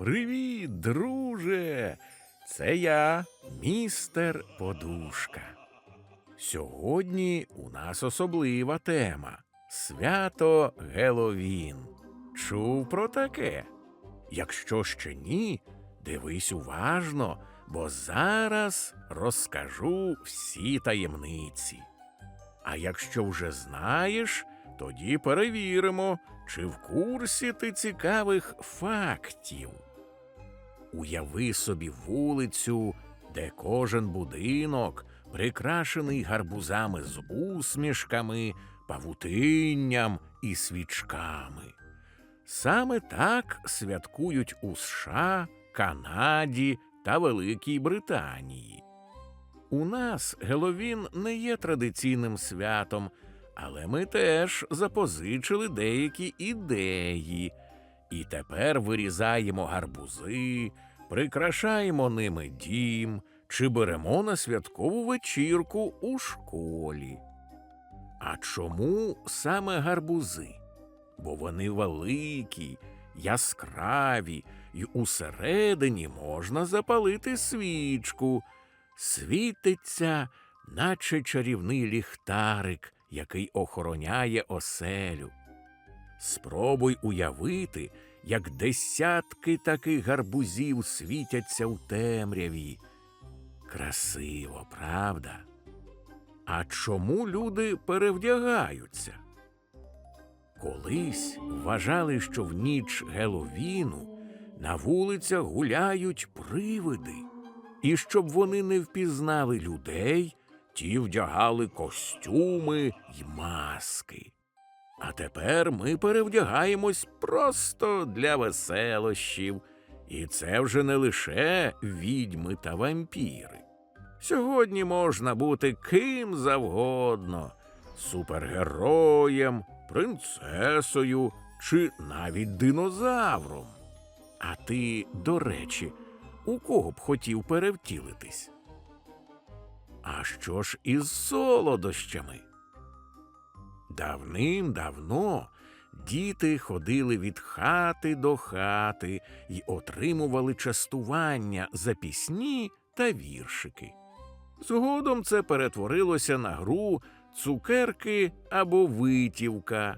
Привіт, друже! Це я, містер Подушка. Сьогодні у нас особлива тема свято Геловін. Чув про таке? Якщо ще ні, дивись уважно, бо зараз розкажу всі таємниці. А якщо вже знаєш, тоді перевіримо, чи в курсі ти цікавих фактів. Уяви собі вулицю, де кожен будинок прикрашений гарбузами з усмішками, павутинням і свічками. Саме так святкують у США, Канаді та Великій Британії. У нас Геловін не є традиційним святом, але ми теж запозичили деякі ідеї. І тепер вирізаємо гарбузи, прикрашаємо ними дім чи беремо на святкову вечірку у школі. А чому саме гарбузи? Бо вони великі, яскраві, і усередині можна запалити свічку. Світиться, наче чарівний ліхтарик, який охороняє оселю. Спробуй уявити, як десятки таких гарбузів світяться у темряві. Красиво, правда? А чому люди перевдягаються? Колись вважали, що в ніч Геловіну на вулицях гуляють привиди, і щоб вони не впізнали людей, ті вдягали костюми й маски. А тепер ми перевдягаємось просто для веселощів, і це вже не лише відьми та вампіри. Сьогодні можна бути ким завгодно супергероєм, принцесою чи навіть динозавром. А ти, до речі, у кого б хотів перевтілитись? А що ж із солодощами? Давним-давно діти ходили від хати до хати й отримували частування за пісні та віршики. Згодом це перетворилося на гру цукерки або витівка.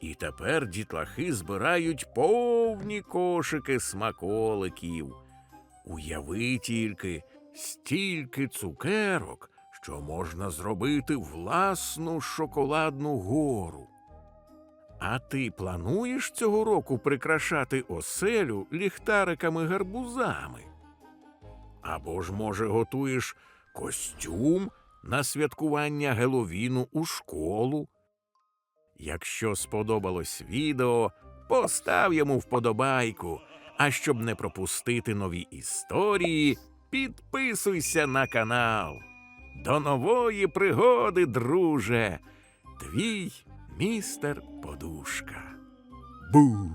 І тепер дітлахи збирають повні кошики смаколиків. Уяви тільки стільки цукерок, що можна зробити власну шоколадну гору. А ти плануєш цього року прикрашати оселю ліхтариками гарбузами? Або ж, може, готуєш костюм на святкування Геловіну у школу? Якщо сподобалось відео, постав йому вподобайку. А щоб не пропустити нові історії, підписуйся на канал. До нової пригоди, друже. Твій містер Подушка. Бу!